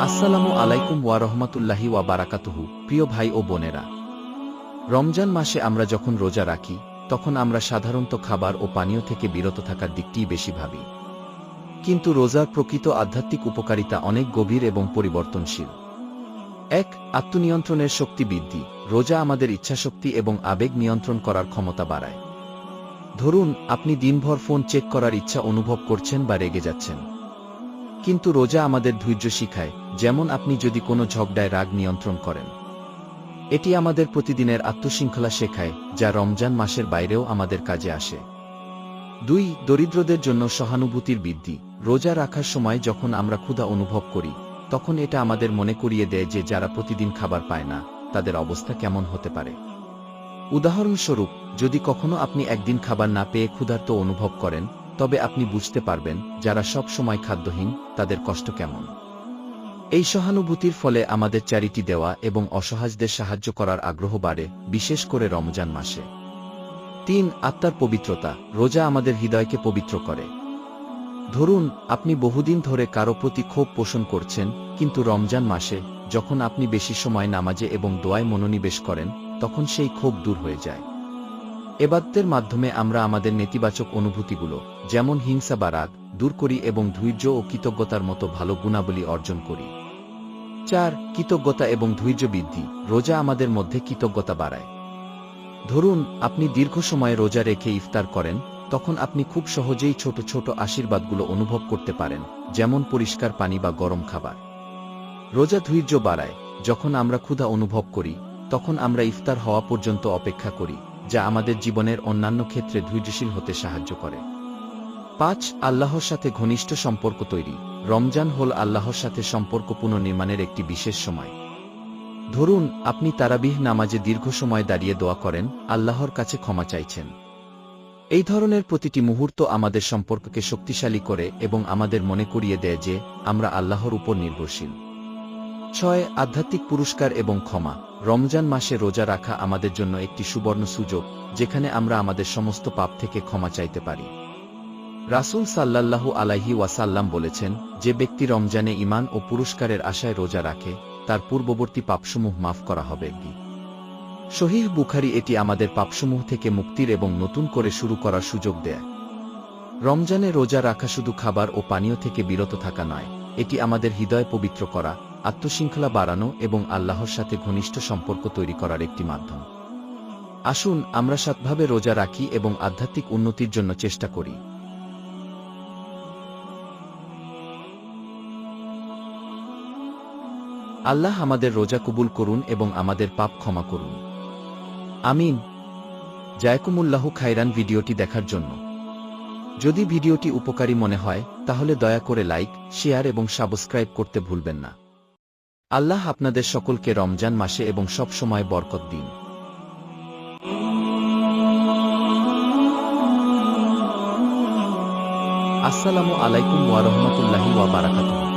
আসসালামু আলাইকুম ওয়া রহমাতুল্লাহি ওয়া বারাকাতুহু, প্রিয় ভাই ও বোনেরা। রমজান মাসে আমরা যখন রোজা রাখি, তখন আমরা সাধারণত খাবার ও পানীয় থেকে বিরত থাকার দিকটিই বেশি ভাবি। কিন্তু রোজার প্রকৃত আধ্যাত্মিক উপকারিতা অনেক গভীর এবং পরিবর্তনশীল। এক, আত্মনিয়ন্ত্রণের শক্তি বৃদ্ধি। রোজা আমাদের ইচ্ছাশক্তি এবং আবেগ নিয়ন্ত্রণ করার ক্ষমতা বাড়ায়। ধরুন, আপনি দিনভর ফোন চেক করার ইচ্ছা অনুভব করছেন বা রেগে যাচ্ছেন। কিন্তু রোজা আমাদের ধৈর্য শিখায়, যেমন আপনি যদি কোনো ঝগড়ায় রাগ নিয়ন্ত্রণ করেন। এটি আমাদের প্রতিদিনের আত্মশৃঙ্খলা শেখায়, যা রমজান মাসের বাইরেও আমাদের কাজে আসে। দুই, দরিদ্রদের জন্য সহানুভূতির বৃদ্ধি। রোজা রাখার সময় যখন আমরা ক্ষুধা অনুভব করি, তখন এটা আমাদের মনে করিয়ে দেয় যে যারা প্রতিদিন খাবার পায় না, তাদের অবস্থা কেমন হতে পারে। উদাহরণস্বরূপ, যদি কখনো আপনি একদিন খাবার না পেয়ে ক্ষুধার্ত অনুভব করেন তবে আপনি বুঝতে পারবেন, যারা সব সময় খাদ্যহীন, তাদের কষ্ট কেমন। এই সহানুভূতির ফলে আমাদের চ্যারিটি দেওয়া এবং অসহায়দের সাহায্য করার আগ্রহ বাড়ে, বিশেষ করে রমজান মাসে। তিন, আত্মার পবিত্রতা, রোজা আমাদের হৃদয়কে পবিত্র করে। ধরুন, আপনি বহুদিন ধরে কারও প্রতি ক্ষোভ পোষণ করছেন, কিন্তু রমজান মাসে, যখন আপনি বেশি সময় নামাজে এবং দোয়ায় মনোনিবেশ করেন, তখন সেই ক্ষোভ দূর হয়ে যায়। এবাদতের মাধ্যমে আমরা আমাদের নেতিবাচক অনুভূতিগুলো, যেমন হিংসা বা রাগ, দূর করি এবং ধৈর্য ও কৃতজ্ঞতার মতো ভালো গুণাবলী অর্জন করি। চার, কৃতজ্ঞতা এবং ধৈর্য বৃদ্ধি, রোজা আমাদের মধ্যে কৃতজ্ঞতা বাড়ায়। ধরুন, আপনি দীর্ঘ সময় রোজা রেখে ইফতার করেন, তখন আপনি খুব সহজেই ছোট ছোট আশীর্বাদগুলো অনুভব করতে পারেন, যেমন পরিষ্কার পানি বা গরম খাবার। রোজা ধৈর্য বাড়ায়, যখন আমরা ক্ষুধা অনুভব করি, তখন আমরা ইফতার হওয়া পর্যন্ত অপেক্ষা করি। যা আমাদের জীবনের অন্যান্য ক্ষেত্রে ধৈর্যশীল হতে সাহায্য করে। পাঁচ, আল্লাহর সাথে ঘনিষ্ঠ সম্পর্ক তৈরি। রমজান হল আল্লাহর সাথে সম্পর্ক পুনর্নির্মাণের একটি বিশেষ সময়। ধরুন, আপনি তারাবিহ নামাজে দীর্ঘ সময় দাঁড়িয়ে দোয়া করেন, আল্লাহর কাছে ক্ষমা চাইছেন। এই ধরনের প্রতিটি মুহূর্ত আমাদের সম্পর্ককে শক্তিশালী করে এবং আমাদের মনে করিয়ে দেয় যে, আমরা আল্লাহর উপর নির্ভরশীল। ছয়, আধ্যাত্মিক পুরস্কার এবং ক্ষমা। রমজান মাসে রোজা রাখা আমাদের জন্য একটি সুবর্ণ সুযোগ, যেখানে আমরা আমাদের সমস্ত পাপ থেকে ক্ষমা চাইতে পারি। রাসূল সাল্লাল্লাহু আলাইহি ওয়াসাল্লাম বলেছেন, যে ব্যক্তি রমজানে ইমান ও পুরস্কারের আশায় রোজা রাখে, তার পূর্ববর্তী পাপসমূহ মাফ করা হবে কি। শহীহ বুখারি এটি আমাদের পাপসমূহ থেকে মুক্তির এবং নতুন করে শুরু করার সুযোগ দেয়। রমজানে রোজা রাখা শুধু খাবার ও পানীয় থেকে বিরত থাকা নয় এটি আমাদের হৃদয় পবিত্র করা, আত্মশৃঙ্খলা বাড়ানো এবং আল্লাহর সাথে ঘনিষ্ঠ সম্পর্ক তৈরি করার একটি মাধ্যম। আসুন, আমরা সৎভাবে রোজা রাখি এবং আধ্যাত্মিক উন্নতির জন্য চেষ্টা করি। আল্লাহ আমাদের রোজা কবুল করুন এবং আমাদের পাপ ক্ষমা করুন। আমিন। জায়কুমুল্লাহ খাইরান ভিডিওটি দেখার জন্য। যদি ভিডিওটি উপকারী মনে হয়, তাহলে দয়া করে লাইক, শেয়ার এবং সাবস্ক্রাইব করতে ভুলবেন না। আল্লাহ আপনাদের সকলকে রমজান মাসে এবং সব সময় বরকত দিন। আসসালামু আলাইকুম ওয়া রহমতুল্লাহি ওয়া বারাকাতুহু।